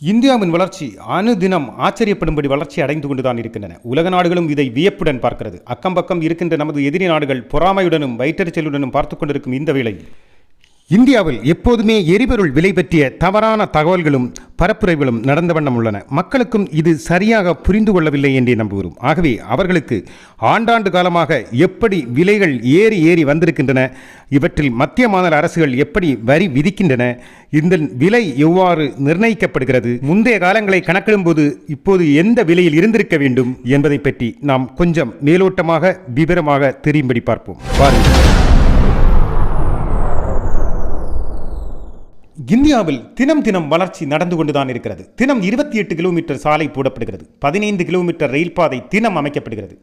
இந்தியாவின் வளர்ச்சி அனுதினம் ஆச்சரியப்படும்படி வளர்ச்சி அடைந்து கொண்டுதான் இருக்கின்றன. உலக நாடுகளும் இதை வியப்புடன் பார்க்கிறது. அக்கம் பக்கம் இருக்கின்ற நமது எதிரி நாடுகள் பொறாமையுடனும் வயிற்றறிச்சலுடனும் பார்த்து கொண்டிருக்கும் இந்த வேளையில் இந்தியாவில் எப்போதுமே எரிபொருள் விலை பற்றிய தவறான தகவல்களும் பரப்புரைகளும் நடந்த வண்ணம் உள்ளன. மக்களுக்கும் இது சரியாக புரிந்து கொள்ளவில்லை என்றே நம்புகிறோம். ஆகவே அவர்களுக்கு ஆண்டாண்டு காலமாக எப்படி விலைகள் ஏறி ஏறி வந்திருக்கின்றன இவற்றில் மத்திய மாநில அரசுகள் எப்படி வரி விதிக்கின்றன இந்த விலை எவ்வாறு நிர்ணயிக்கப்படுகிறது முந்தைய காலங்களை கணக்கிடும்போது இப்போது எந்த விலையில் இருந்திருக்க வேண்டும் என்பதை பற்றி நாம் கொஞ்சம் மேலோட்டமாக விவரமாக தெரியும்படி பார்ப்போம். பாருங்கள். இந்தியாவில் தினம் தினம் வளர்ச்சி நடந்து கொண்டுதான் இருக்கிறது. தினம் இருபத்தி எட்டு கிலோமீட்டர் சாலை போடப்படுகிறது. பதினைந்து கிலோமீட்டர் ரயில் பாதை தினம் அமைக்கப்படுகிறது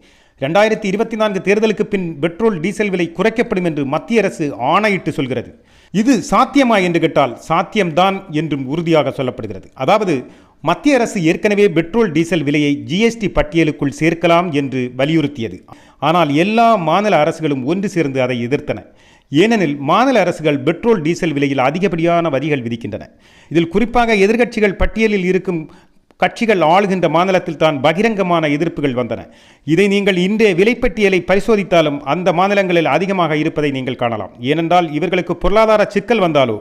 ரெண்டாயிரத்தி இருபத்தி நான்கு தேர்தலுக்கு பின் பெட்ரோல் டீசல் விலை குறைக்கப்படும் என்று மத்திய அரசு ஆணையிட்டு சொல்கிறது. இது சாத்தியமா என்று கேட்டால் சாத்தியம்தான் என்றும் உறுதியாக சொல்லப்படுகிறது. அதாவது மத்திய அரசு ஏற்கனவே பெட்ரோல் டீசல் விலையை ஜிஎஸ்டி பட்டியலுக்குள் சேர்க்கலாம் என்று வலியுறுத்தியது. ஆனால் எல்லா மாநில அரசுகளும் ஒன்று சேர்ந்து அதை எதிர்த்தன. ஏனெனில் மாநில அரசுகள் பெட்ரோல் டீசல் விலையில் அதிகப்படியான வரிகள் விதிக்கின்றன. இதில் குறிப்பாக எதிர்க்கட்சிகள் பட்டியலில் இருக்கும் கட்சிகள் ஆளுகின்ற மாநிலத்தில் தான் பகிரங்கமான எதிர்ப்புகள் வந்தன. இதை நீங்கள் இன்றைய விலைப்பட்டியலை பரிசோதித்தாலும் அந்த மாநிலங்களில் அதிகமாக இருப்பதை நீங்கள் காணலாம். ஏனென்றால் இவர்களுக்கு பொருளாதார சிக்கல் வந்தாலோ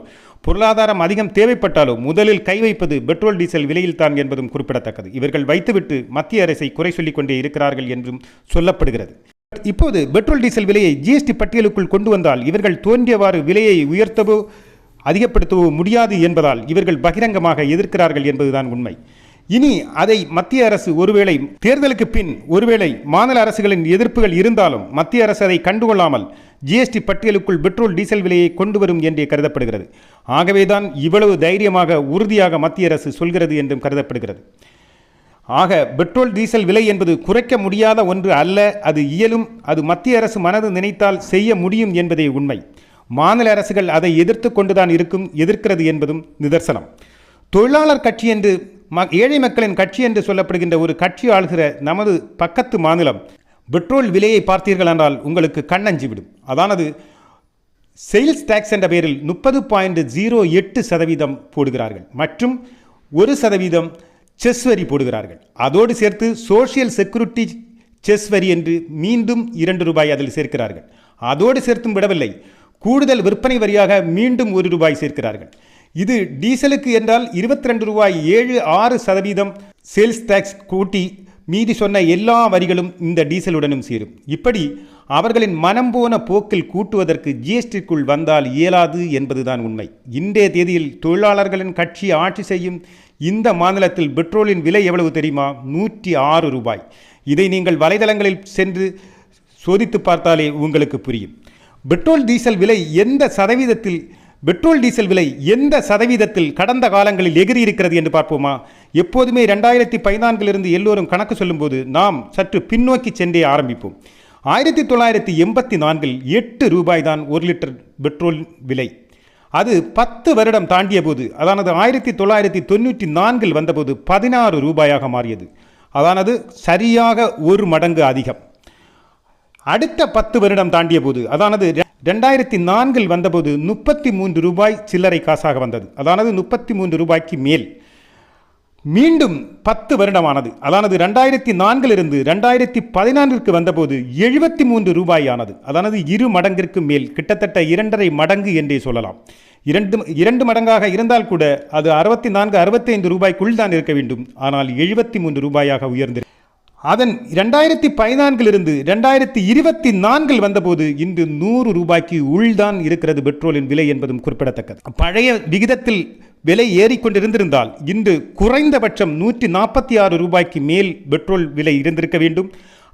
பொருளாதாரம் அதிகம் தேவைப்பட்டாலோ முதலில் கை வைப்பது பெட்ரோல் டீசல் விலையில் தான் என்பதும் குறிப்பிடத்தக்கது. இவர்கள் வைத்துவிட்டு மத்திய அரசை குறை சொல்லிக் கொண்டே இருக்கிறார்கள் என்றும் சொல்லப்படுகிறது. இப்போது பெட்ரோல் டீசல் விலையை ஜிஎஸ்டி பட்டியலுக்குள் கொண்டு வந்தால் இவர்கள் தோன்றியவாறு விலையை உயர்த்தவோ அதிகப்படுத்தவோ முடியாது என்பதால் இவர்கள் பகிரங்கமாக எதிர்க்கிறார்கள் என்பதுதான் உண்மை. இனி அதை மத்திய அரசு ஒருவேளை தேர்தலுக்கு பின் ஒருவேளை மாநில அரசுகளின் எதிர்ப்புகள் இருந்தாலும் மத்திய அரசு அதை கண்டுகொள்ளாமல் ஜிஎஸ்டி பட்டியலுக்குள் பெட்ரோல் டீசல் விலையை கொண்டு வரும் என்றே கருதப்படுகிறது. ஆகவேதான் இவ்வளவு தைரியமாக உறுதியாக மத்திய அரசு சொல்கிறது என்றும் கருதப்படுகிறது. ஆக பெட்ரோல் டீசல் விலை என்பது குறைக்க முடியாத ஒன்று அல்ல. அது இயலும். அது மத்திய அரசு மனது நினைத்தால் செய்ய முடியும் என்பதே உண்மை. மாநில அரசுகள் அதை எதிர்த்து கொண்டுதான் இருக்கும் எதிர்க்கிறது என்பதும் நிதர்சனம். தொழிலாளர் கட்சி என்று ம ஏழை மக்களின் கட்சி என்று சொல்லப்படுகின்ற ஒரு கட்சி ஆளுகிற நமது பக்கத்து மாநிலம். பெட்ரோல் விலையை பார்த்தீர்கள் என்றால் உங்களுக்கு கண்ணஞ்சி விடும். அதானது சேல்ஸ் டேக்ஸ் என்ற பெயரில் முப்பது பாயிண்ட் ஜீரோ எட்டு சதவீதம் போடுகிறார்கள். மற்றும் ஒரு சதவீதம் செஸ் வரி போடுகிறார்கள். அதோடு சேர்த்து சோஷியல் செக்யூரிட்டி செஸ் வரி என்று மீண்டும் இரண்டு ரூபாய் அதில் சேர்க்கிறார்கள். அதோடு சேர்த்தும் விடவில்லை. கூடுதல் விற்பனை வரியாக மீண்டும் ஒரு ரூபாய் சேர்க்கிறார்கள். இது டீசலுக்கு என்றால் இருபத்தி ரெண்டு ரூபாய் ஏழு ஆறு சதவீதம் சேல்ஸ் டேக்ஸ் கூட்டி மீதி சொன்ன எல்லா வரிகளும் இந்த டீசலுடனும் சேரும். இப்படி அவர்களின் மனம் போன போக்கில் கூட்டுவதற்கு ஜிஎஸ்டிக்குள் வந்தால் இயலாது என்பதுதான் உண்மை. இன்றைய தேதியில் தொழிலாளர்களின் கட்சி ஆட்சி செய்யும் இந்த மாநிலத்தில் பெட்ரோலின் விலை எவ்வளவு தெரியுமா? நூற்றி ஆறு ரூபாய். இதை நீங்கள் வலைதளங்களில் சென்று சோதித்து பார்த்தாலே உங்களுக்கு புரியும். பெட்ரோல் டீசல் விலை எந்த சதவீதத்தில் பெட்ரோல் டீசல் விலை எந்த சதவீதத்தில் கடந்த காலங்களில் எகிரி இருக்கிறது என்று பார்ப்போமா? எப்போதுமே ரெண்டாயிரத்தி பதினான்கிலிருந்து எல்லோரும் கணக்கு சொல்லும்போது நாம் சற்று பின்னோக்கி சென்றே ஆரம்பிப்போம். ஆயிரத்தி தொள்ளாயிரத்தி எண்பத்தி நான்கில் எட்டு ரூபாய் தான் ஒரு லிட்டர் பெட்ரோல் விலை. அது பத்து வருடம் தாண்டிய போது அதானது ஆயிரத்தி தொள்ளாயிரத்தி தொண்ணூற்றி நான்கில் வந்தபோது பதினாறு ரூபாயாக மாறியது. அதானது சரியாக ஒரு மடங்கு அதிகம். அடுத்த பத்து வருடம் தாண்டிய போது அதானது ரெண்டாயிரத்தி நான்கில் வந்தபோது முப்பத்தி மூன்று ரூபாய் சில்லறை காசாக வந்தது. அதானது முப்பத்தி மூன்று ரூபாய்க்கு மேல். மீண்டும் பத்து வருடமானது. அதானது ரெண்டாயிரத்தி நான்கிலிருந்து ரெண்டாயிரத்தி பதினான்கிற்கு வந்தபோது எழுபத்தி மூன்று ரூபாய் ஆனது அதானது இரு மடங்கிற்கு மேல் கிட்டத்தட்ட இரண்டரை மடங்கு என்றே சொல்லலாம். இரண்டு இரண்டு மடங்காக இருந்தால் கூட அது அறுபத்தி நான்கு அறுபத்தைந்து ரூபாய்க்குள் தான் இருக்க வேண்டும். ஆனால் எழுபத்தி மூன்று ரூபாயாக உயர்ந்து அதன் ரெண்டாயிரத்தி பதினான்கிலிருந்து ரெண்டாயிரத்தி இருபத்தி நான்கில் வந்தபோது இன்று நூறு ரூபாய்க்கு உள்தான் இருக்கிறது பெட்ரோலின் விலை என்பதும் குறிப்பிடத்தக்கது. பழைய விகிதத்தில் விலை ஏறிக்கொண்டிருந்திருந்தால் இன்று குறைந்தபட்சம் நூற்றி நாற்பத்தி ஆறு ரூபாய்க்கு மேல் பெட்ரோல் விலை இருந்திருக்க வேண்டும்.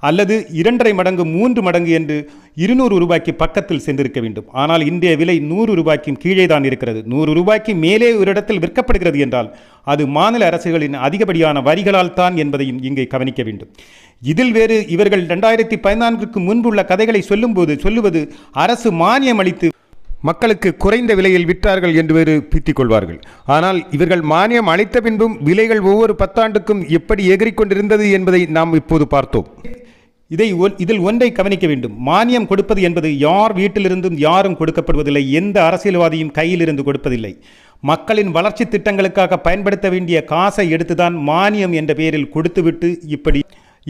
அல்லது இரண்டரை மடங்கு மூன்று மடங்கு என்று இருநூறு ரூபாய்க்கு பக்கத்தில் சென்றிருக்க வேண்டும். ஆனால் இன்றைய விலை நூறு ரூபாய்க்கும் கீழே தான் இருக்கிறது. நூறு ரூபாய்க்கு மேலே ஒரு இடத்தில் விற்கப்படுகிறது என்றால் அது மாநில அரசுகளின் அதிகப்படியான வரிகளால் தான் என்பதையும் இங்கே கவனிக்க வேண்டும். இதில் வேறு இவர்கள் ரெண்டாயிரத்தி பதினான்குக்கு முன்புள்ள கதைகளை சொல்லும்போது சொல்லுவது அரசு மானியம் அளித்து மக்களுக்கு குறைந்த விலையில் விற்றார்கள் என்று வேறு பீத்திக் கொள்வார்கள். ஆனால் இவர்கள் மானியம் அளித்த பின்பும் விலைகள் ஒவ்வொரு பத்தாண்டுக்கும் எப்படி எகிரிக்கொண்டிருந்தது என்பதை நாம் இப்போது பார்த்தோம். இதை இதில் ஒன்றை கவனிக்க வேண்டும். மானியம் கொடுப்பது என்பது யார் வீட்டிலிருந்தும் யாரும் கொடுக்கப்படுவதில்லை. எந்த அரசியல்வாதியும் கையிலிருந்து கொடுப்பதில்லை. மக்களின் வளர்ச்சி திட்டங்களுக்காக பயன்படுத்த வேண்டிய காசை எடுத்துதான் மானியம் என்ற பெயரில் கொடுத்துவிட்டு இப்படி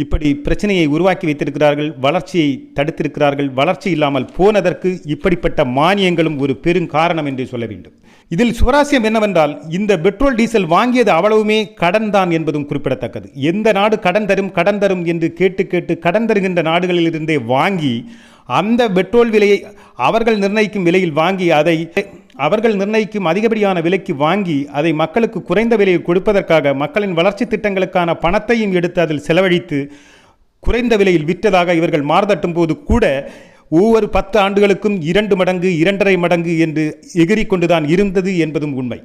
இப்படி பிரச்சனையை உருவாக்கி வைத்திருக்கிறார்கள் வளர்ச்சியை தடுத்திருக்கிறார்கள். வளர்ச்சி இல்லாமல் போனதற்கு இப்படிப்பட்ட மானியங்களும் ஒரு பெருங்காரணம் என்று சொல்ல வேண்டும். இதில் சுவராசியம் என்னவென்றால் இந்த பெட்ரோல் டீசல் வாங்கியது அவ்வளவுமே கடன் தான் என்பதும் குறிப்பிடத்தக்கது. எந்த நாடு கடன் தரும் கடன் தரும் என்று கேட்டு கேட்டு கடன் தருகின்ற நாடுகளிலிருந்தே வாங்கி அந்த பெட்ரோல் விலையை அவர்கள் நிர்ணயிக்கும் விலையில் வாங்கி அதை அவர்கள் நிர்ணயிக்கும் அதிகப்படியான விலைக்கு வாங்கி அதை மக்களுக்கு குறைந்த விலையில் கொடுப்பதற்காக மக்களின் வளர்ச்சி திட்டங்களுக்கான பணத்தையும் எடுத்து அதில் செலவழித்து குறைந்த விலையில் விற்றதாக இவர்கள் மாறுதட்டும் போது கூட ஒவ்வொரு பத்து ஆண்டுகளுக்கும் இரண்டு மடங்கு இரண்டரை மடங்கு என்று எகிரி கொண்டுதான் இருந்தது என்பதும் உண்மை.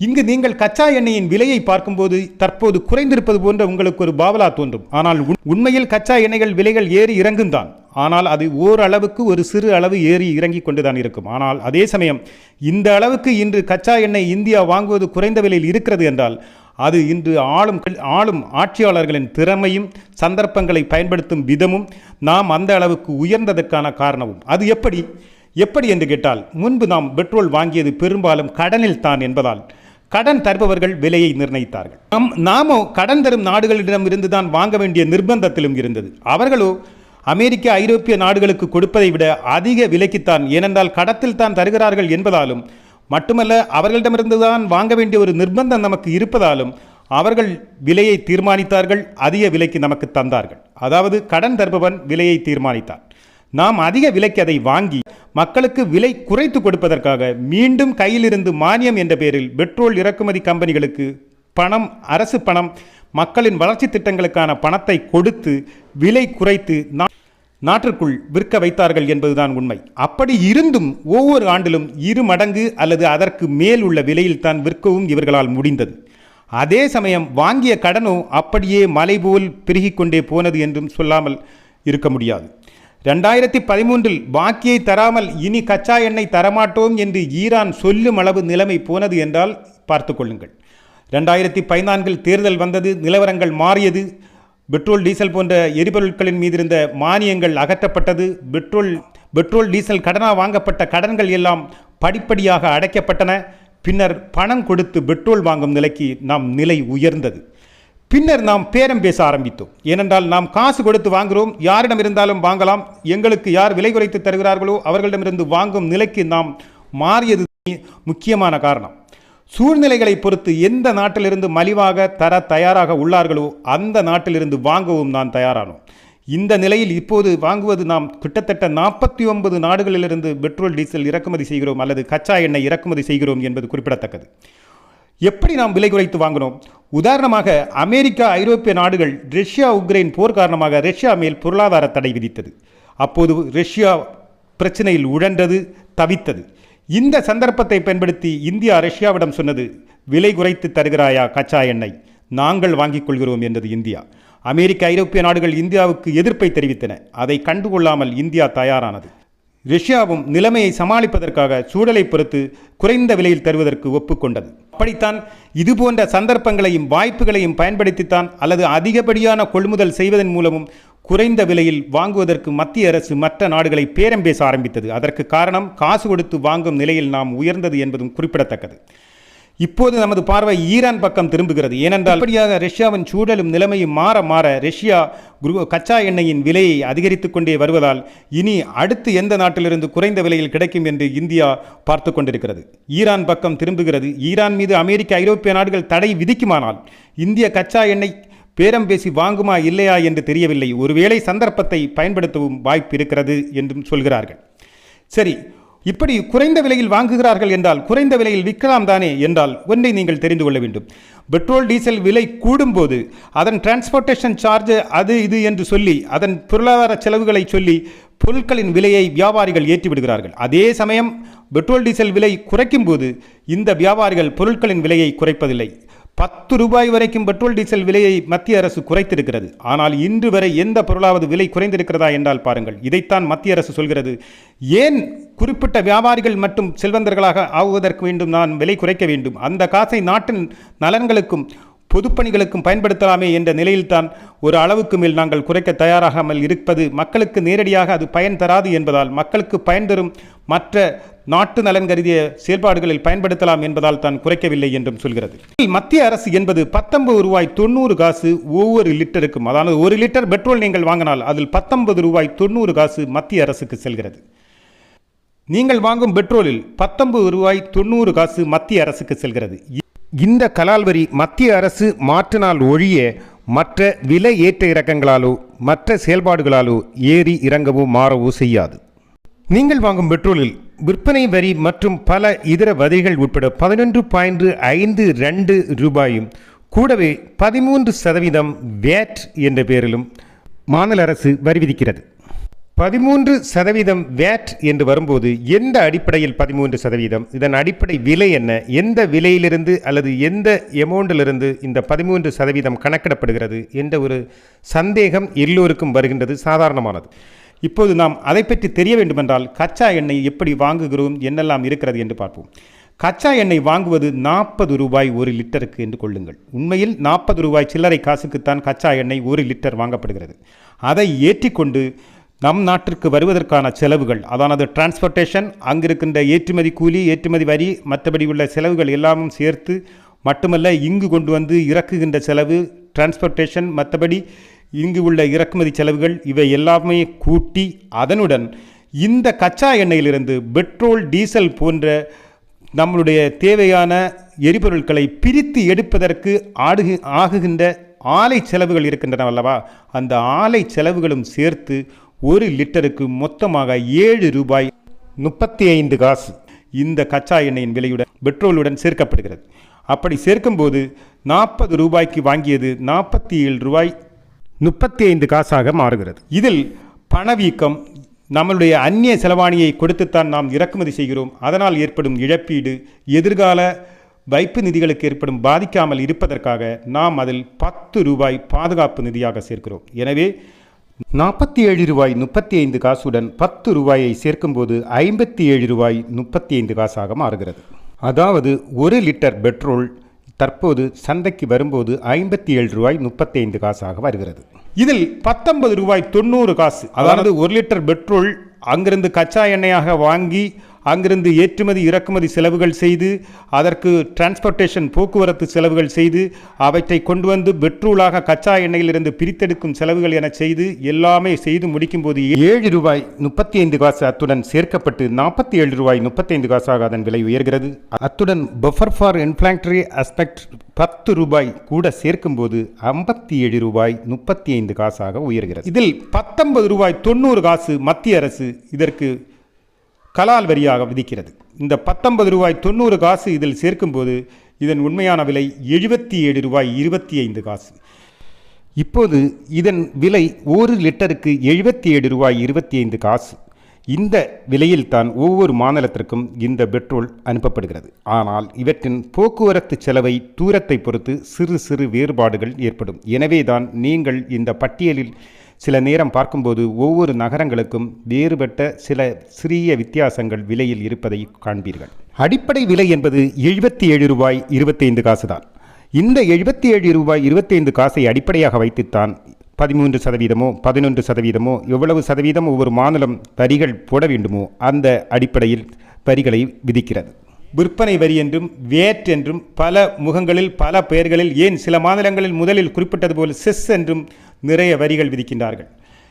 இங்கு நீங்கள் கச்சா எண்ணெயின் விலையை பார்க்கும்போது தற்போது குறைந்திருப்பது போன்ற உங்களுக்கு ஒரு பாவலா தோன்றும். ஆனால் உண்மையில் கச்சா எண்ணெய்கள் விலைகள் ஏறி இறங்கும் தான் ஆனால் அது ஓரளவுக்கு ஒரு சிறு அளவு ஏறி இறங்கி கொண்டுதான் இருக்கும். ஆனால் அதே சமயம் இந்த அளவுக்கு இன்று கச்சா எண்ணெய் இந்தியா வாங்குவது குறைந்த விலையில் இருக்கிறது என்றால் அது இன்று ஆளும் ஆளும் ஆட்சியாளர்களின் திறமையும் சந்தர்ப்பங்களை பயன்படுத்தும் விதமும் நாம் அந்த அளவுக்கு உயர்ந்ததற்கான காரணமும். அது எப்படி? எப்படி என்று கேட்டால் முன்பு நாம் பெட்ரோல் வாங்கியது பெரும்பாலும் கடனில் தான் என்பதால் கடன் தருபவர்கள் விலையை நிர்ணயித்தார்கள். நம் நாமோ கடன் தரும் நாடுகளிடமிருந்து தான் வாங்க வேண்டிய நிர்பந்தத்திலும் இருந்தது. அவர்களோ அமெரிக்க ஐரோப்பிய நாடுகளுக்கு கொடுப்பதை விட அதிக விலைக்குத்தான் ஏனென்றால் கடத்தில் தான் தருகிறார்கள் என்பதாலும் மட்டுமல்ல அவர்களிடமிருந்து தான் வாங்க வேண்டிய ஒரு நிர்பந்தம் நமக்கு இருப்பதாலும் அவர்கள் விலையை தீர்மானித்தார்கள் அதிக விலைக்கு நமக்கு தந்தார்கள். அதாவது கடன் தருபவன் விலையை தீர்மானித்தான். நாம் அதிக விலைக்கு அதை வாங்கி மக்களுக்கு விலை குறைத்து கொடுப்பதற்காக மீண்டும் கையிலிருந்து மானியம் என்ற பெயரில் பெட்ரோல் இறக்குமதி கம்பெனிகளுக்கு பணம் அரசு பணம் மக்களின் வளர்ச்சி திட்டங்களுக்கான பணத்தை கொடுத்து விலை குறைத்து நாட்டிற்குள் விற்க வைத்தார்கள் என்பதுதான் உண்மை. அப்படி இருந்தும் ஒவ்வொரு ஆண்டிலும் இரு மடங்கு அல்லது அதற்கு மேல் உள்ள விலையில் தான் விற்கவும் இவர்களால் முடிந்தது. அதே சமயம் வாங்கிய கடனோ அப்படியே மலை போல் பெருகிக் கொண்டே போனது என்றும் சொல்லாமல் இருக்க முடியாது. ரெண்டாயிரத்தி பதிமூன்றில் பாக்கியை தராமல் இனி கச்சா எண்ணெய் தரமாட்டோம் என்று ஈரான் சொல்லும் அளவு நிலைமை போனது என்றால் பார்த்து கொள்ளுங்கள். ரெண்டாயிரத்தி பதினான்கில் தேர்தல் வந்தது நிலவரங்கள் மாறியது பெட்ரோல் டீசல் போன்ற எரிபொருட்களின் மீது இருந்த மானியங்கள் அகற்றப்பட்டது. பெட்ரோல் பெட்ரோல் டீசல் கடனாக வாங்கப்பட்ட கடன்கள் எல்லாம் படிப்படியாக அடைக்கப்பட்டன. பின்னர் பணம் கொடுத்து பெட்ரோல் வாங்கும் நிலைக்கு நாம் நிலை உயர்ந்தது. பின்னர் நாம் பேரம் பேச ஆரம்பித்தோம். ஏனென்றால் நாம் காசு கொடுத்து வாங்குகிறோம் யாரிடம் இருந்தாலும் வாங்கலாம். எங்களுக்கு யார் விலை குறைத்து தருகிறார்களோ அவர்களிடமிருந்து வாங்கும் நிலைக்கு நாம் மாறியது முக்கியமான காரணம். சூழ்நிலைகளை பொறுத்து எந்த நாட்டிலிருந்து மலிவாக தர தயாராக உள்ளார்களோ அந்த நாட்டிலிருந்து வாங்கவும் நான் தயாரானோம். இந்த நிலையில் இப்போது வாங்குவது நாம் கிட்டத்தட்ட நாற்பத்தி ஒன்பது நாடுகளிலிருந்து பெட்ரோல் டீசல் இறக்குமதி செய்கிறோம் அல்லது கச்சா எண்ணெய் இறக்குமதி செய்கிறோம் என்பது குறிப்பிடத்தக்கது. எப்படி நாம் விலை குறைத்து வாங்கினோம்? உதாரணமாக அமெரிக்கா ஐரோப்பிய நாடுகள் ரஷ்யா உக்ரைன் போர் காரணமாக ரஷ்யா மேல் பொருளாதார தடை விதித்தது. அப்போது ரஷ்யா பிரச்சனையில் உழன்றது தவித்தது. இந்த சந்தர்ப்பத்தை பயன்படுத்தி இந்தியா ரஷ்யாவிடம் சொன்னது விலை குறைத்து தருகிறாயா கச்சா எண்ணெய்? நாங்கள் வாங்கிக் கொள்கிறோம் என்றது இந்தியா. அமெரிக்க ஐரோப்பிய நாடுகள் இந்தியாவுக்கு எதிர்ப்பை தெரிவித்தன. அதை கண்டுகொள்ளாமல் இந்தியா தயாரானது. ரஷ்யாவும் நிலைமையை சமாளிப்பதற்காக சூழலை பொறுத்து குறைந்த விலையில் தருவதற்கு ஒப்புக்கொண்டது அப்படித்தான் இதுபோன்ற சந்தர்ப்பங்களையும் வாய்ப்புகளையும் பயன்படுத்தித்தான் அல்லது அதிகப்படியான கொள்முதல் செய்வதன் மூலமும் குறைந்த விலையில் வாங்குவதற்கு மத்திய அரசு மற்ற நாடுகளை பேரம் பேச ஆரம்பித்தது. அதற்கு காரணம் காசு கொடுத்து வாங்கும் நிலையில் நாம் உயர்ந்தது என்பதும் குறிப்பிடத்தக்கது. இப்போது நமது பார்வை ஈரான் பக்கம் திரும்புகிறது. ஏனென்றால் இப்படியாக ரஷ்யாவின் சூழலும் நிலைமையும் மாற மாற ரஷ்யா குரு கச்சா எண்ணெயின் விலையை அதிகரித்துக் கொண்டே வருவதால் இனி அடுத்து எந்த நாட்டிலிருந்து குறைந்த விலையில் கிடைக்கும் என்று இந்தியா பார்த்து கொண்டிருக்கிறது. ஈரான் பக்கம் திரும்புகிறது. ஈரான் மீது அமெரிக்க ஐரோப்பிய நாடுகள் தடை விதிக்குமானால் இந்திய கச்சா எண்ணெய் பேரம் பேசி வாங்குமா இல்லையா என்று தெரியவில்லை. ஒருவேளை சந்தர்ப்பத்தை பயன்படுத்தவும் வாய்ப்பு இருக்கிறது என்றும் சொல்கிறார்கள். சரி இப்படி குறைந்த விலையில் வாங்குகிறார்கள் என்றால் குறைந்த விலையில் விற்கலாம் தானே என்றால் ஒன்றை நீங்கள் தெரிந்து கொள்ள வேண்டும். பெட்ரோல் டீசல் விலை கூடும்போது அதன் டிரான்ஸ்போர்ட்டேஷன் சார்ஜ் அது இது என்று சொல்லி அதன் பொருளாதார செலவுகளை சொல்லி பொருட்களின் விலையை வியாபாரிகள் ஏற்றிவிடுகிறார்கள். அதே சமயம் பெட்ரோல் டீசல் விலை குறைக்கும் போது இந்த வியாபாரிகள் பொருட்களின் விலையை குறைப்பதில்லை. பத்து ரூபாய் வரைக்கும் பெட்ரோல் டீசல் விலையை மத்திய அரசு குறைத்திருக்கிறது. ஆனால் இன்று வரை எந்த பொருளாவது விலை குறைந்திருக்கிறதா என்றால் பாருங்கள். இதைத்தான் மத்திய அரசு சொல்கிறது. ஏன் குறிப்பிட்ட வியாபாரிகள் மட்டும் செல்வந்தர்களாக ஆகுவதற்கு வேண்டும்? நான் விலை குறைக்க வேண்டும். அந்த காசை நாட்டின் நலன்களுக்கும் பொதுப்பணிகளுக்கும் பயன்படுத்தலாமே என்ற நிலையில்தான் ஒரு அளவுக்கு மேல் நாங்கள் குறைக்க தயாராகாமல் இருப்பது. மக்களுக்கு நேரடியாக அது பயன் தராது என்பதால் மக்களுக்கு பயன் தரும் மற்ற நாட்டு நலன் கருதிய செயல்பாடுகளில் பயன்படுத்தலாம் என்பதால் தான் குறைக்கவில்லை என்றும் சொல்கிறது. மத்திய அரசு என்பது பத்தொன்பது ரூபாய் தொண்ணூறு காசு ஒவ்வொரு லிட்டருக்கும் அதாவது ஒரு லிட்டர் பெட்ரோல் நீங்கள் வாங்கினால் அதில் பத்தொன்பது ரூபாய் தொண்ணூறு காசு மத்திய அரசுக்கு செல்கிறது. நீங்கள் வாங்கும் பெட்ரோலில் பத்தொன்பது ரூபாய் தொண்ணூறு காசு மத்திய அரசுக்கு செல்கிறது. இந்த கலால் வரி மத்திய அரசு மாற்றினால் ஒழிய மற்ற விலை ஏற்ற இறக்கங்களாலோ மற்ற செயல்பாடுகளாலோ ஏறி இறங்கவோ மாறவோ செய்யாது. நீங்கள் வாங்கும் பெட்ரோலில் விற்பனை வரி மற்றும் பல இதர வரிகள் உட்பட பதினொன்று பாயிண்ட் ஐந்து ரெண்டு ரூபாயும் கூடவே பதிமூன்று சதவீதம் வேட் என்ற பெயரிலும் மாநில அரசு வரி விதிக்கிறது. பதிமூன்று சதவீதம் வேட் என்று வரும்போது எந்த அடிப்படையில் பதிமூன்று சதவீதம்? இதன் அடிப்படை விலை என்ன? எந்த விலையிலிருந்து அல்லது எந்த எமௌண்டிலிருந்து இந்த பதிமூன்று சதவீதம் கணக்கிடப்படுகிறது என்ற ஒரு சந்தேகம் எல்லோருக்கும் வருகின்றது சாதாரணமானது. இப்போது நாம் அதை பற்றி தெரிய வேண்டுமென்றால் கச்சா எண்ணெய் எப்படி வாங்குகிறோம் என்னெல்லாம் இருக்கிறது என்று பார்ப்போம். கச்சா எண்ணெய் வாங்குவது நாற்பது ரூபாய் ஒரு லிட்டருக்கு என்று கொள்ளுங்கள். உண்மையில் நாற்பது ரூபாய் சில்லறை காசுக்குத்தான் கச்சா எண்ணெய் ஒரு லிட்டர் வாங்கப்படுகிறது. அதை ஏற்றிக்கொண்டு நம் நாட்டிற்கு வருவதற்கான செலவுகள் அதானது டிரான்ஸ்போர்ட்டேஷன் அங்கிருக்கின்ற ஏற்றுமதி கூலி ஏற்றுமதி வரி மற்றபடி உள்ள செலவுகள் எல்லாமும் சேர்த்து மட்டுமல்ல இங்கு கொண்டு வந்து இறக்குகின்ற செலவு டிரான்ஸ்போர்ட்டேஷன் மற்றபடி இங்கு உள்ள இறக்குமதி செலவுகள் இவை எல்லாமே கூட்டி அதனுடன் இந்த கச்சா எண்ணெயிலிருந்து பெட்ரோல் டீசல் போன்ற நம்மளுடைய தேவையான எரிபொருட்களை பிரித்து எடுப்பதற்கு ஆடுகு ஆகுகின்ற ஆலை செலவுகள் இருக்கின்றன அல்லவா? அந்த ஆலை செலவுகளும் சேர்த்து ஒரு லிட்டருக்கு மொத்தமாக ஏழு ரூபாய் முப்பத்தி ஐந்து காசு இந்த கச்சா எண்ணெயின் விலையுடன் பெட்ரோலுடன் சேர்க்கப்படுகிறது. அப்படி சேர்க்கும்போது நாற்பது ரூபாய்க்கு வாங்கியது நாற்பத்தி ஏழு ரூபாய் முப்பத்தி ஐந்து காசாக மாறுகிறது. இதில் பணவீக்கம் நம்மளுடைய அந்நிய செலவாணியை கொடுத்துத்தான் நாம் இறக்குமதி செய்கிறோம். அதனால் ஏற்படும் இழப்பீடு எதிர்கால வைப்பு நிதிகளுக்கு ஏற்படும் பாதிக்காமல் இருப்பதற்காக நாம் அதில் பத்து ரூபாய் பாதுகாப்பு நிதியாக சேர்க்கிறோம். எனவே நாற்பத்தி ஏழு ரூபாய் முப்பத்தி ஐந்து காசுடன் பத்து ரூபாயை சேர்க்கும்போது ஐம்பத்தி ஏழு ரூபாய் முப்பத்தி ஐந்து காசாக மாறுகிறது. அதாவது ஒரு லிட்டர் பெட்ரோல் தற்போது சந்தைக்கு வரும்போது ஐம்பத்தி ஏழு ரூபாய் முப்பத்தி ஐந்து காசாக வருகிறது. இதில் பத்தொன்பது ரூபாய் தொண்ணூறு காசு. அதாவது ஒரு லிட்டர் பெட்ரோல் அங்கிருந்து கச்சா எண்ணெயாக வாங்கி அங்கிருந்து ஏற்றுமதி இறக்குமதி செலவுகள் செய்து அதற்கு டிரான்ஸ்போர்ட்டேஷன் போக்குவரத்து செலவுகள் செய்து அவற்றை கொண்டு வந்து பெட்ரோலாக கச்சா எண்ணெயிலிருந்து பிரித்தெடுக்கும் செலவுகள் என செய்து எல்லாமே செய்து முடிக்கும் போது ஏழு ரூபாய் முப்பத்தி ஐந்து காசு அத்துடன் சேர்க்கப்பட்டு நாற்பத்தி ஏழு ரூபாய் முப்பத்தைந்து காசாக அதன் விலை உயர்கிறது. அத்துடன் பஃபர் ஃபார் இன்ஃப்ளாக்டரி அஸ்பெக்ட் பத்து ரூபாய் கூட சேர்க்கும்போது ஐம்பத்தி ஏழு ரூபாய் முப்பத்தி ஐந்து காசாக உயர்கிறது. இதில் பத்தொன்பது ரூபாய் தொண்ணூறு காசு மத்திய அரசு இதற்கு கலால் வரியாக விதிக்கிறது. இந்த பத்தொன்பது ரூபாய் தொண்ணூறு காசு இதில் சேர்க்கும்போது இதன் உண்மையான விலை எழுபத்தி ஏழு ரூபாய் இருபத்தி ஐந்து காசு. இப்போது இதன் விலை ஒரு லிட்டருக்கு எழுபத்தி ஏழு ரூபாய் இருபத்தி ஐந்து காசு. இந்த விலையில்தான் ஒவ்வொரு மாநிலத்திற்கும் இந்த பெட்ரோல் அனுப்பப்படுகிறது. ஆனால் இவற்றின் போக்குவரத்து செலவை தூரத்தை பொறுத்து சிறு சிறு வேறுபாடுகள் ஏற்படும். எனவேதான் நீங்கள் இந்த பட்டியலில் சில நேரம் பார்க்கும்போது ஒவ்வொரு நகரங்களுக்கும் வேறுபட்ட சில சிறிய வித்தியாசங்கள் விலையில் இருப்பதை காண்பீர்கள். அடிப்படை விலை என்பது எழுபத்தி ஏழு ரூபாய் இருபத்தைந்து காசு தான். இந்த எழுபத்தி ஏழு ரூபாய் இருபத்தைந்து காசை அடிப்படையாக வைத்துத்தான் பதிமூன்று சதவீதமோ பதினொன்று சதவீதமோ எவ்வளவு சதவீதம் ஒவ்வொரு மாநிலம் வரிகள் போட வேண்டுமோ அந்த அடிப்படையில் வரிகளை விதிக்கிறது. விற்பனை வரி என்றும் வேட் என்றும் பல முகங்களில் பல பெயர்களில் ஏன் சில மாநிலங்களில் முதலில் குறிப்பிட்டது போல் செஸ் என்றும் நிறைய வரிகள் விதிக்கின்றார்கள்.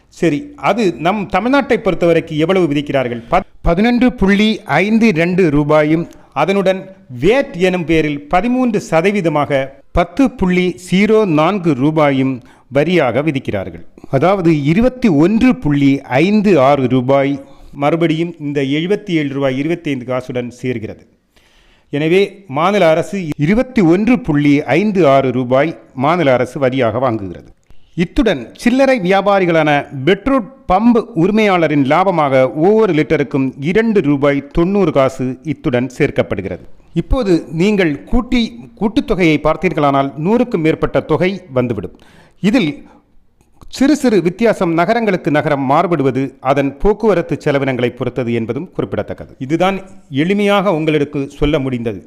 சரி அது நம் தமிழ்நாட்டை பொறுத்தவரைக்கு எவ்வளவு விதிக்கிறார்கள்? பதினொன்று புள்ளி ஐந்து ரெண்டு ரூபாயும் அதனுடன் வேட் எனும் பேரில் பதிமூன்று சதவீதமாக பத்து புள்ளி ஜீரோ நான்கு ரூபாயும் வரியாக விதிக்கிறார்கள். அதாவது இருபத்தி ஒன்று புள்ளி ஐந்து ஆறு ரூபாய். மறுபடியும் இந்த எழுபத்தி ஏழு ரூபாய் இருபத்தி ஐந்து காசுடன் சேர்கிறது. எனவே மாநில அரசு இருபத்தி ஒன்று புள்ளி ஐந்து ஆறு ரூபாய் மாநில அரசு வரியாக வாங்குகிறது. இத்துடன் சில்லறை வியாபாரிகளான பெட்ரோல் பம்பு உரிமையாளரின் லாபமாக ஒவ்வொரு லிட்டருக்கும் இரண்டு ரூபாய் தொண்ணூறு காசு இத்துடன் சேர்க்கப்படுகிறது. இப்போது நீங்கள் கூட்டி கூட்டுத்தொகையை பார்த்தீர்களானால் நூறுக்கும் மேற்பட்ட தொகை வந்துவிடும். இதில் சிறு சிறு வித்தியாசம் நகரங்களுக்கு நகரம் மாறுபடுவது அதன் போக்குவரத்து செலவினங்களை பொறுத்தது என்பதும் குறிப்பிடத்தக்கது. இதுதான் எளிமையாக உங்களுக்கு சொல்ல முடிந்தது.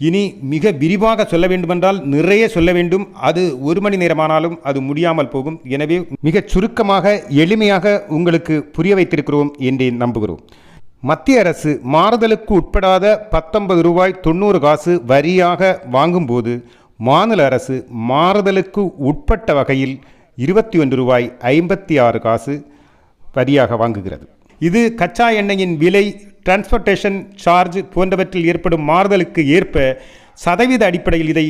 இனி மிக விரிவாக சொல்ல வேண்டுமென்றால் நிறைய சொல்ல வேண்டும். அது ஒரு மணி நேரமானாலும் அது முடியாமல் போகும். எனவே மிகச் சுருக்கமாக எளிமையாக உங்களுக்கு புரிய வைத்திருக்கிறோம் என்றே நம்புகிறோம். மத்திய அரசு மாறுதலுக்கு உட்படாத பத்தொன்பது ரூபாய் தொண்ணூறு காசு வரியாக வாங்கும்போது மாநில அரசு மாறுதலுக்கு உட்பட்ட வகையில் இருபத்தி ஒன்று ரூபாய் ஐம்பத்தி ஆறு காசு வரியாக வாங்குகிறது. இது கச்சா எண்ணெயின் விலை டிரான்ஸ்போர்ட்டேஷன் சார்ஜ் போன்றவற்றில் ஏற்படும் மாறுதலுக்கு ஏற்ப சதவீத அடிப்படையில் இதை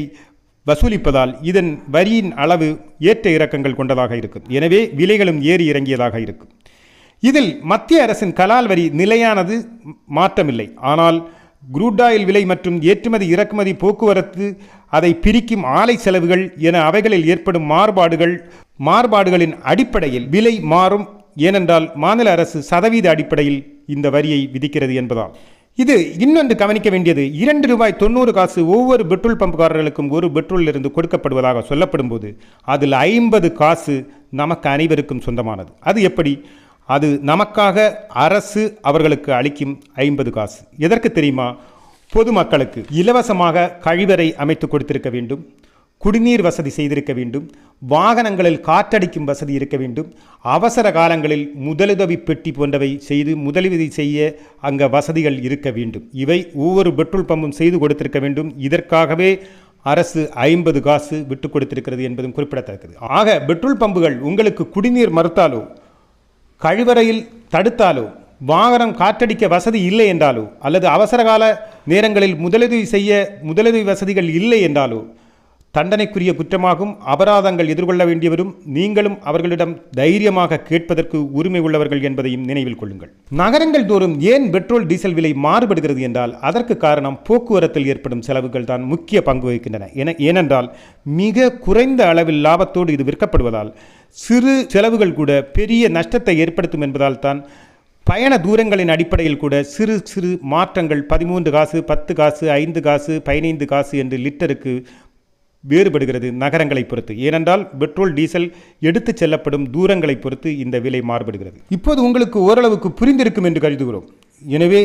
வசூலிப்பதால் இதன் வரியின் அளவு ஏற்ற இறக்கங்கள் கொண்டதாக இருக்கும். எனவே விலைகளும் ஏறி இறங்கியதாக இருக்கும். இதில் மத்திய அரசின் கலால் வரி நிலையானது மாற்றமில்லை. ஆனால் குரூடாயில் விலை மற்றும் ஏற்றுமதி இறக்குமதி போக்குவரத்து அதை பிரிக்கும் ஆலை செலவுகள் என அவைகளில் ஏற்படும் மாறுபாடுகள் மாறுபாடுகளின் அடிப்படையில் விலை மாறும். ஏனென்றால் மாநில அரசு சதவீத அடிப்படையில் இந்த வரியை விதிக்கிறது என்பதால். இது இன்னொன்று கவனிக்க வேண்டியது. இரண்டு ரூபாய் தொண்ணூறு காசு ஒவ்வொரு பெட்ரோல் பம்புக்காரர்களுக்கும் ஒரு பெட்ரோலில் இருந்து கொடுக்கப்படுவதாக சொல்லப்படும் போது அதில் ஐம்பது காசு நமக்கு அனைவருக்கும் சொந்தமானது. அது எப்படி? அது நமக்காக அரசு அவர்களுக்கு அளிக்கும் ஐம்பது காசு. எதற்கு தெரியுமா? பொதுமக்களுக்கு இலவசமாக கழிவறை அமைத்து கொடுத்திருக்க வேண்டும். குடிநீர் வசதி செய்திருக்க வேண்டும். வாகனங்களில் காற்றடிக்கும் வசதி இருக்க வேண்டும். அவசர காலங்களில் முதலுதவி பெட்டி போன்றவை செய்து முதலுதவி செய்ய அங்க வசதிகள் இருக்க வேண்டும். இவை ஒவ்வொரு பெட்ரோல் பம்பும் செய்து கொடுத்திருக்க வேண்டும். இதற்காகவே அரசு ஐம்பது காசு விட்டு கொடுத்திருக்கிறது என்பதும் குறிப்பிடத்தக்கது. ஆக பெட்ரோல் பம்புகள் உங்களுக்கு குடிநீர் மறுத்தாலோ கழிவறையில் தடுத்தாலோ வாகனம் காற்றடிக்க வசதி இல்லை என்றாலோ அல்லது அவசரகால நேரங்களில் முதலுதவி செய்ய முதலுதவி வசதிகள் இல்லை என்றாலோ தண்டனைக்குரிய குற்றமாகும் அபராதங்கள் எதிர்கொள்ள வேண்டியவரும் நீங்களும் அவர்களிடம் தைரியமாக கேட்பதற்கு உரிமை உள்ளவர்கள் என்பதையும் நினைவில் கொள்ளுங்கள். நகரங்கள் தோறும் ஏன் பெட்ரோல் டீசல் விலை மாறுபடுகிறது என்றால் அதற்கு காரணம் போக்குவரத்தில் ஏற்படும் செலவுகள் தான் முக்கிய பங்கு வகிக்கின்றன. என ஏனென்றால் மிக குறைந்த அளவில் லாபத்தோடு இது விற்கப்படுவதால் சிறு செலவுகள் கூட பெரிய நஷ்டத்தை ஏற்படுத்தும் என்பதால் தான் பயண தூரங்களின் அடிப்படையில் கூட சிறு சிறு மாற்றங்கள் பதிமூன்று காசு பத்து காசு ஐந்து காசு பதினைந்து காசு என்று லிட்டருக்கு வேறுபடுகிறது நகரங்களை பொறுத்து. ஏனென்றால் பெட்ரோல் டீசல் எடுத்துச் செல்லப்படும் தூரங்களை பொறுத்து இந்த விலை மாறுபடுகிறது. இப்போது உங்களுக்கு ஓரளவுக்கு புரிந்திருக்கும் என்று கருதுகிறோம். எனவே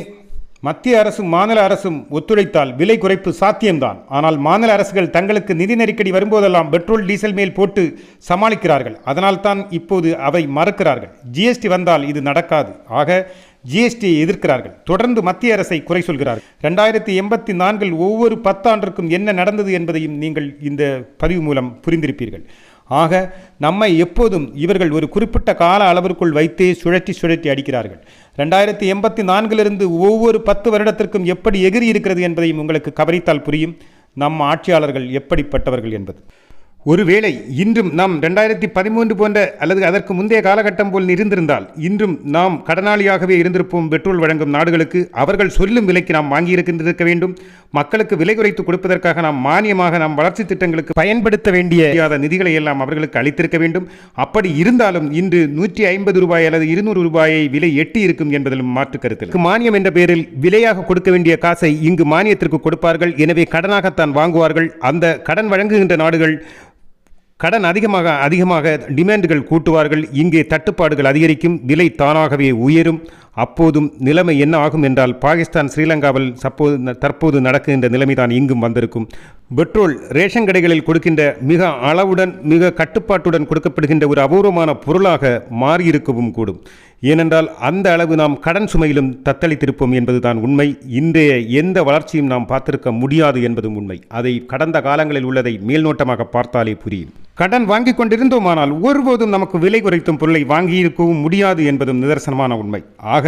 மத்திய அரசும் மாநில அரசும் ஒத்துழைத்தால் விலை குறைப்பு சாத்தியம்தான். ஆனால் மாநில அரசுகள் தங்களுக்கு நிதி நெருக்கடி வரும்போதெல்லாம் பெட்ரோல் டீசல் மேல் போட்டு சமாளிக்கிறார்கள். அதனால்தான் இப்போது அவை மறுக்கிறார்கள். ஜிஎஸ்டி வந்தால் இது நடக்காது. ஆக ஜிஎஸ்டியை எதிர்க்கிறார்கள். தொடர்ந்து மத்திய அரசை குறை சொல்கிறார்கள். ரெண்டாயிரத்தி எண்பத்தி நான்கில் ஒவ்வொரு பத்தாண்டிற்கும் என்ன நடந்தது என்பதையும் நீங்கள் இந்த பதிவு மூலம் புரிந்திருப்பீர்கள். ஆக நம்மை எப்போதும் இவர்கள் ஒரு குறிப்பிட்ட கால அளவிற்குள் வைத்தே சுழற்றி சுழற்றி அடிக்கிறார்கள். ரெண்டாயிரத்தி எண்பத்தி நான்கிலிருந்து ஒவ்வொரு பத்து வருடத்திற்கும் எப்படி எகிரி இருக்கிறது என்பதையும் உங்களுக்கு கவனித்தால் புரியும். நம் ஆட்சியாளர்கள் எப்படிப்பட்டவர்கள் என்பது. ஒருவேளை இன்றும் நாம் ரெண்டாயிரத்தி பதிமூன்று போன்ற அல்லது அதற்கு முந்தைய காலகட்டம் போல் இருந்திருந்தால் இன்றும் நாம் கடனாளியாகவே இருந்திருப்போம் பெட்ரோல் வழங்கும் நாடுகளுக்கு. அவர்கள் சொல்லும் விலைக்கு நாம் வாங்கியிருக்கின்றிருக்க வேண்டும். மக்களுக்கு விலை குறைத்து கொடுப்பதற்காக நாம் மானியமாக நாம் வளர்ச்சி திட்டங்களுக்கு பயன்படுத்த வேண்டிய நிதிகளை எல்லாம் அவர்களுக்கு அளித்திருக்க வேண்டும். அப்படி இருந்தாலும் இன்று நூற்றி ஐம்பது ரூபாய் அல்லது இருநூறு ரூபாயை விலை எட்டி இருக்கும் என்பதிலும் மாற்று கருத்து மானியம் என்ற பெயரில் விலையாக கொடுக்க வேண்டிய காசை இங்கு மானியத்திற்கு கொடுப்பார்கள். எனவே கடனாகத்தான் வாங்குவார்கள். அந்த கடன் வழங்குகின்ற நாடுகள் கடன் அதிகமாக அதிகமாக டிமாண்டுகள் கூட்டுவார்கள். இங்கே தட்டுப்பாடுகள் அதிகரிக்கும். விலை தானாகவே உயரும். அப்போதும் நிலைமை என்ன ஆகும் என்றால் பாகிஸ்தான் ஸ்ரீலங்காவில் சப்போது தற்போது நடக்கின்ற நிலைமைதான் இங்கும் வந்திருக்கும். பெட்ரோல் ரேஷன் கடைகளில் கொடுக்கின்ற மிக அளவுடன் மிக கட்டுப்பாட்டுடன் கொடுக்கப்படுகின்ற ஒரு அபூர்வமான பொருளாக மாறியிருக்கவும் கூடும். ஏனென்றால் அந்த அளவு நாம் கடன் சுமையிலும் தத்தளித்திருப்போம் என்பதுதான் உண்மை. இன்றைய எந்த வளர்ச்சியும் நாம் பார்த்திருக்க முடியாது என்பதும் உண்மை. அதை கடந்த காலங்களில் உள்ளதை மேல்நோட்டமாக பார்த்தாலே புரியும். கடன் வாங்கி கொண்டிருந்தோமானால் ஒருபோதும் நமக்கு விலை குறைத்தும் பொருளை வாங்கியிருக்கவும் முடியாது என்பதும் நிதர்சனமான உண்மை. ஆக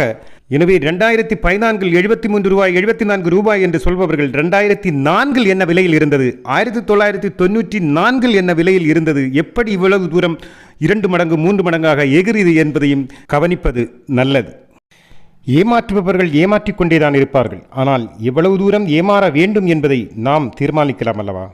எனவே ரெண்டாயிரத்தி பதினான்கில் எழுபத்தி மூன்று ரூபாய் எழுபத்தி நான்கு ரூபாய் என்று சொல்பவர்கள் ரெண்டாயிரத்தி நான்கில் என்ன விலையில் இருந்தது? ஆயிரத்தி தொள்ளாயிரத்தி தொண்ணூற்றி நான்கில் என்ன விலையில் இருந்தது? எப்படி இவ்வளவு தூரம் இரண்டு மடங்கு மூன்று மடங்காக எகிரிது என்பதையும் கவனிப்பது நல்லது. ஏமாற்றுபவர்கள் ஏமாற்றிக் கொண்டேதான் இருப்பார்கள். ஆனால் எவ்வளவு தூரம் ஏமாற வேண்டும் என்பதை நாம் தீர்மானிக்கலாம் அல்லவா?